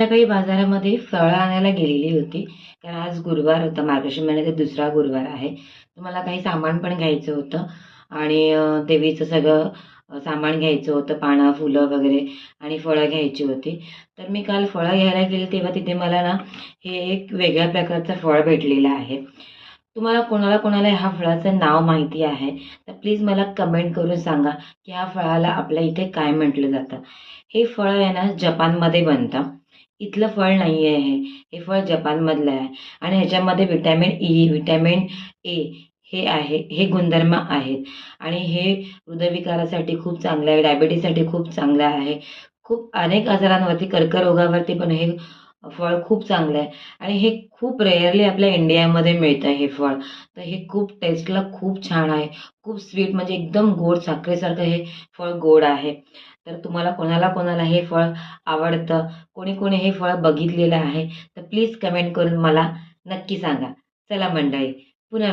सकाळी बाजारामध्ये फळं आणायला गेलेली होती. कारण आज गुरुवार होता. मार्गशीर्ष महिन्याचा दुसरा गुरुवार आहे. तर मला काही सामान पण घ्यायचं होतं. आणि देवीचं सगळं सामान घ्यायचं होतं. पानं फुलं वगैरे आणि फळं घ्यायची होती. तर मी काल फळं घ्यायला गेले तेव्हा तिथे मला ना हे एक वेगळ्या प्रकारचं फळ भेटलेलं आहे. तुम्हाला कोणाला कोणाला ह्या फळाचं नाव माहिती आहे? तर प्लीज मला कमेंट करून सांगा की ह्या फळाला आपल्या इथे काय म्हटलं जातं. हे फळ आहे ना जपानमध्ये बनतं. इथलं फळ नाही आहे हे फळ जपानमधलं आहे. आणि ह्याच्यामध्ये विटॅमिन ई विटॅमिन ए हे आहे हे गुणधर्म आहेत. आणि हे हृदयविकारासाठी खूप चांगलं आहे डायबिटीजसाठी खूप चांगलं आहे. खूप अनेक आजारांवरती कर्करोगावरती पण हे फळ खूप चांगलं आहे. आणि हे खूप रेअरली आपल्या इंडियामध्ये मिळतं हे फळ. तर हे खूप टेस्टला खूप छान आहे. खूप स्वीट म्हणजे एकदम गोड साखरेसारखं हे फळ गोड आहे. तर तुम्हाला कोणाला कोणाला हे फळ आवडतं कोणी कोणी हे फळ बघितलेलं आहे तर प्लीज कमेंट करून मला नक्की सांगा. चला मंडळी पुन्हा